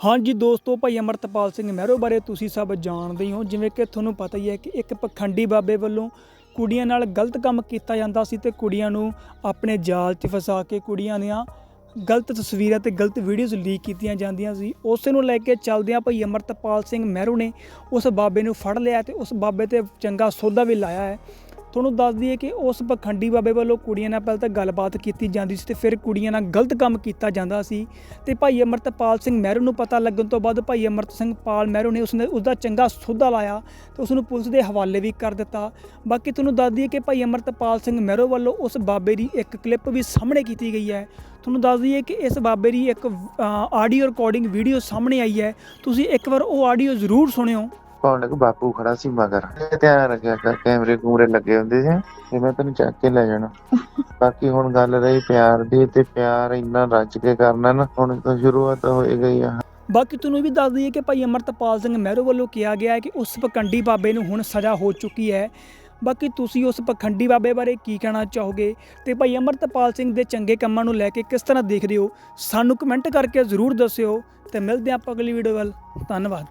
ਹਾਂਜੀ ਦੋਸਤੋ, ਭਾਈ ਅਮਰਤਪਾਲ ਸਿੰਘ ਮਹਿਰੋ ਬਾਰੇ ਤੁਸੀਂ ਸਭ ਜਾਣਦੇ ਹੀ ਹੋ। ਜਿਵੇਂ ਕਿ ਤੁਹਾਨੂੰ ਪਤਾ ਹੀ ਹੈ ਕਿ ਇੱਕ ਪਖੰਡੀ ਬਾਬੇ ਵੱਲੋਂ ਕੁੜੀਆਂ ਨਾਲ ਗਲਤ ਕੰਮ ਕੀਤਾ ਜਾਂਦਾ ਸੀ ਤੇ ਕੁੜੀਆਂ ਨੂੰ ਆਪਣੇ ਜਾਲ 'ਚ ਫਸਾ ਕੇ ਕੁੜੀਆਂ ਦੀਆਂ ਗਲਤ ਤਸਵੀਰਾਂ ਤੇ ਗਲਤ ਵੀਡੀਓਜ਼ ਲੀਕ ਕੀਤੀਆਂ ਜਾਂਦੀਆਂ ਸੀ। ਉਸੇ ਨੂੰ ਲੈ ਕੇ ਚੱਲਦਿਆਂ ਭਾਈ ਅਮਰਤਪਾਲ ਸਿੰਘ ਮਹਿਰੂ ਨੇ ਉਸ ਬਾਬੇ ਨੂੰ ਫੜ ਲਿਆ ਤੇ ਉਸ ਬਾਬੇ ਤੇ ਚੰਗਾ ਸੌਦਾ ਵੀ ਲਾਇਆ ਹੈ। ਤੁਹਾਨੂੰ ਦੱਸ ਦਈਏ ਕਿ ਉਸ ਪਖੰਡੀ ਬਾਬੇ ਵੱਲੋਂ ਕੁੜੀਆਂ ਨਾਲ ਪਹਿਲਾਂ ਤਾਂ ਗੱਲਬਾਤ ਕੀਤੀ ਜਾਂਦੀ ਸੀ ਤੇ ਫਿਰ ਕੁੜੀਆਂ ਨਾਲ ਗਲਤ ਕੰਮ ਕੀਤਾ ਜਾਂਦਾ ਸੀ। ਤੇ ਭਾਈ ਅਮਰਤਪਾਲ ਸਿੰਘ ਮਹਿਰੂ ਨੂੰ ਪਤਾ ਲੱਗਣ ਤੋਂ ਬਾਅਦ ਭਾਈ ਅਮਰਤ ਸਿੰਘ ਪਾਲ ਮਹਿਰੂ ਨੇ ਉਸਨੇ ਉਸਦਾ ਚੰਗਾ ਸੌਦਾ ਲਾਇਆ ਤੇ ਉਸ ਨੂੰ ਪੁਲਿਸ ਦੇ ਹਵਾਲੇ ਵੀ ਕਰ ਦਿੱਤਾ। ਬਾਕੀ ਤੁਹਾਨੂੰ ਦੱਸ ਦਈਏ ਕਿ ਭਾਈ ਅਮਰਤਪਾਲ ਸਿੰਘ ਮਹਿਰੂ ਵੱਲੋਂ ਉਸ ਬਾਬੇ ਦੀ ਇੱਕ ਕਲਿੱਪ ਵੀ ਸਾਹਮਣੇ ਕੀਤੀ ਗਈ ਹੈ। ਤੁਹਾਨੂੰ ਦੱਸ ਦਈਏ ਕਿ ਇਸ ਬਾਬੇ ਦੀ ਇੱਕ ਆਡੀਓ ਰਿਕਾਰਡਿੰਗ ਵੀਡੀਓ ਸਾਹਮਣੇ ਆਈ ਹੈ। ਤੁਸੀਂ ਇੱਕ ਵਾਰ ਉਹ ਆਡੀਓ ਜ਼ਰੂਰ ਸੁਣਿਓ। ਕੌਣ ਇੱਕ ਬਾਪੂ ਖੜਾ ਸੀ ਮਗਰ। ਧਿਆਨ ਰੱਖਿਆ ਕਰ ਕੈਮਰੇ ਕੂਮਰੇ ਲੱਗੇ ਹੁੰਦੇ ਸੀ। ਤੇ ਮੈਂ ਤੈਨੂੰ ਚੱਕ ਕੇ ਲੈ ਜਾਣਾ। ਬਾਕੀ ਹੁਣ ਗੱਲ ਰਹੀ ਪਿਆਰ ਦੀ ਤੇ ਪਿਆਰ ਇੰਨਾ ਰੱਜ ਕੇ ਕਰਨਾ ਨਾ ਹੁਣ ਤਾਂ ਸ਼ੁਰੂਆਤ ਹੋਏ ਗਈ ਆ। ਬਾਕੀ ਤੁਹਾਨੂੰ ਵੀ ਦੱਸ ਦਈਏ ਕਿ ਭਾਈ ਅਮਰਤਪਾਲ ਸਿੰਘ ਮਹਿਰੋ ਵੱਲੋਂ ਕਿਹਾ ਗਿਆ ਹੈ ਕਿ ਉਸ ਪਖੰਡੀ ਬਾਬੇ ਨੂੰ ਹੁਣ ਸਜ਼ਾ ਹੋ ਚੁੱਕੀ ਹੈ। ਬਾਕੀ ਤੁਸੀਂ ਉਸ ਪਖੰਡੀ ਬਾਬੇ ਬਾਰੇ ਕੀ ਕਹਿਣਾ ਚਾਹੋਗੇ? ਤੇ ਭਾਈ ਅਮਰਤਪਾਲ ਸਿੰਘ ਦੇ ਚੰਗੇ ਕੰਮਾਂ ਨੂੰ ਲੈ ਕੇ ਕਿਸ ਤਰ੍ਹਾਂ ਦੇਖਦੇ ਹੋ? ਸਾਨੂੰ ਕਮੈਂਟ ਕਰਕੇ ਜ਼ਰੂਰ ਦੱਸਿਓ। ਤੇ ਮਿਲਦੇ ਹਾਂ ਆਪਾਂ ਅਗਲੀ ਵੀਡੀਓ ਵੱਲ। ਧੰਨਵਾਦ।